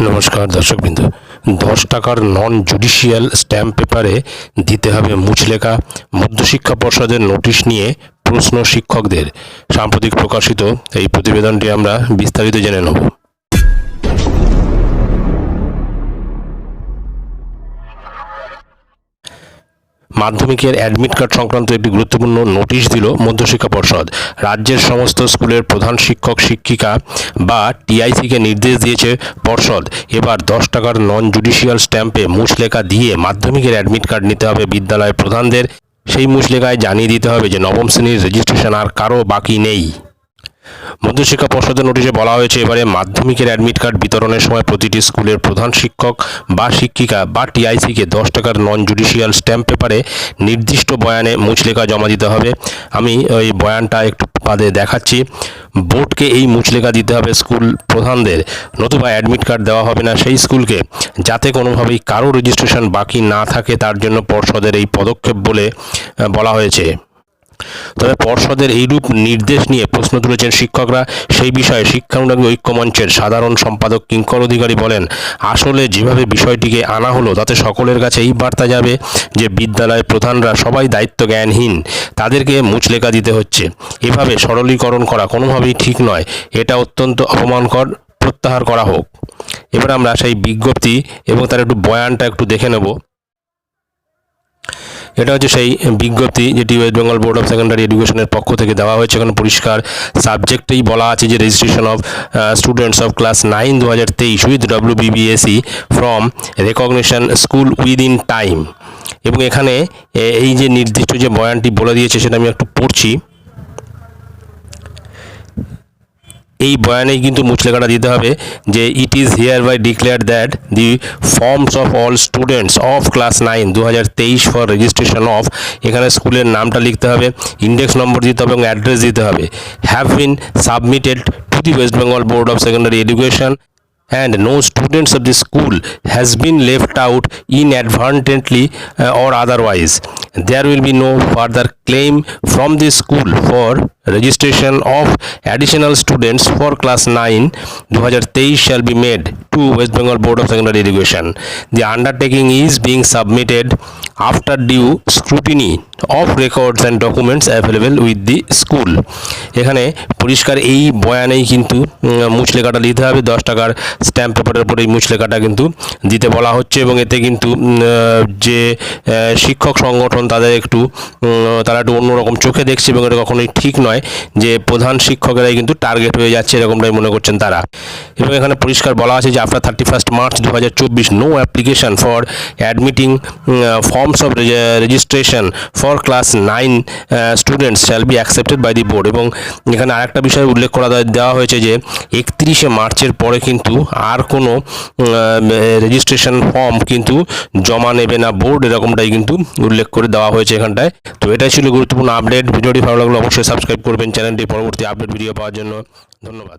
নমস্কার দর্শকবৃন্দ। দশ টাকার নন জুডিশিয়াল স্ট্যাম্প পেপারে দিতে হবে মুচলেখা। মধ্যশিক্ষা পর্ষদের নোটিশ নিয়ে প্রশ্ন শিক্ষকদের। সাম্প্রতিক প্রকাশিত এই প্রতিবেদনটি আমরা বিস্তারিত জেনে নেব। মাধ্যমিকের অ্যাডমিট কার্ড সংক্রান্ত একটি গুরুত্বপূর্ণ নোটিশ দিল মধ্যশিক্ষা পর্ষদ। রাজ্যের সমস্ত স্কুলের প্রধান শিক্ষক, শিক্ষিকা বা টিআইসিকে নির্দেশ দিয়েছে পর্ষদ। এবার দশ টাকার নন জুডিশিয়াল স্ট্যাম্পে মুচলেখা দিয়ে মাধ্যমিকের অ্যাডমিট কার্ড নিতে হবে বিদ্যালয় প্রধানদের। সেই মুচলেখায় জানিয়ে দিতে হবে যে নবম শ্রেণির রেজিস্ট্রেশন আর কারও বাকি নেই। মধ্যশিক্ষা পর্ষদের নোটিশে বলা হয়েছে, এবারে মাধ্যমিকের অ্যাডমিট কার্ড বিতরণের সময় প্রতিটি স্কুলের প্রধান শিক্ষক বা শিক্ষিকা বা টিআইসিকে দশ টাকার নন জুডিশিয়াল স্ট্যাম্প পেপারে নির্দিষ্ট বয়ানে মুচলেখা জমা দিতে হবে। আমি ওই বয়ানটা একটু বাদে দেখাচ্ছি। বোর্ডকে এই মুচলেখা দিতে হবে স্কুল প্রধানদের। নতুবা অ্যাডমিট কার্ড দেওয়া হবে না সেই স্কুলকে। যাতে কোনোভাবেই কারও রেজিস্ট্রেশন বাকি না থাকে, তার জন্য পর্ষদের এই পদক্ষেপ বলে বলা হয়েছে। তবে পর্ষদের এইরূপ নির্দেশ নিয়ে প্রশ্ন তুলেছেন শিক্ষকরা। সেই বিষয়ে শিক্ষানুরাগী ঐক্যমঞ্চের সাধারণ সম্পাদক কিঙ্কর অধিকারী বলেন, আসলে যেভাবে বিষয়টিকে আনা হলো, তাতে সকলের কাছে এই বার্তা যাবে যে বিদ্যালয় প্রধানরা সবাই দায়িত্ব জ্ঞানহীন, তাদেরকে মুচলেখা দিতে হচ্ছে। এভাবে সরলীকরণ করা কোনোভাবেই ঠিক নয়, এটা অত্যন্ত অপমানকর, প্রত্যাহার করা হোক। এবার আমরা সেই বিজ্ঞপ্তি এবং তার একটু বয়ানটা একটু দেখে নেব। এটা হচ্ছে সেই বিজ্ঞপ্তি যেটি West Bengal board of secondary এডুকেশনের পক্ষ থেকে দেওয়া হয়েছে। এখানে পরিষ্কার সাবজেক্টেই বলা আছে যে registration of students of class nine দু হাজার তেইশ with W BBSE from recognition school within time এবং এখানে এই যে নির্দিষ্ট যে বয়ানটি বলে দিয়েছে সেটা আমি একটু পড়ছি। এই বয়ানেই কিন্তু মুচলেখাটা দিতে হবে যে it is hereby declare that the forms of all students of class nine দু তেইশ ফর রেজিস্ট্রেশন অফ এখানে স্কুলের নামটা লিখতে হবে ইন্ডেক্স নম্বর দিতে হবে এবং অ্যাড্রেস দিতে হবে। Have been submitted to the West Bengal board of secondary education and no students of the school has been left out inadvertently uh, or otherwise there will be no further claim from the school for registration of additional students for class 9 2023 shall be made to west bengal board of secondary education the undertaking is being submitted after due scrutiny of records and documents available with the school এখানে পরিষ্কার এই বয়ানেই কিন্তু মুচলেখাটা দিতে হবে। দশ টাকার stamp পেপারের উপরে এই মুচলেখাটা কিন্তু দিতে বলা হচ্ছে এবং এতে কিন্তু যে শিক্ষক সংগঠন তাদের একটু তারা একটু অন্যরকম চোখে দেখছে এবং এটা কখনোই ঠিক নয় যে প্রধান শিক্ষকেরাই কিন্তু টার্গেট হয়ে যাচ্ছে এরকমটাই মনে করছেন তারা। এবং এখানে পরিষ্কার বলা আছে যে আফটার থার্টি ফার্স্ট মার্চ দু হাজার চব্বিশ no application for admitting forms of registration for class nine students shall be accepted by the board এবং এখানে আরেকটা বিষয় উল্লেখ করা দেওয়া হয়েছে যে, একত্রিশে মার্চের পরে কিন্তু আর কোনো রেজিস্ট্রেশন ফর্ম কিন্তু জমা নেবে না বোর্ড এরকমটাই কিন্তু উল্লেখ করে দেওয়া হয়েছে এখানটায়। তো এটাই ছিল গুরুত্বপূর্ণ আপডেট ভিডিওটি ভালো লাগলে অবশ্যই সাবস্ক্রাইব করবেন। চ্যানেলটি পরবর্তী আপডেট ভিডিও পাওয়ার জন্য ধন্যবাদ।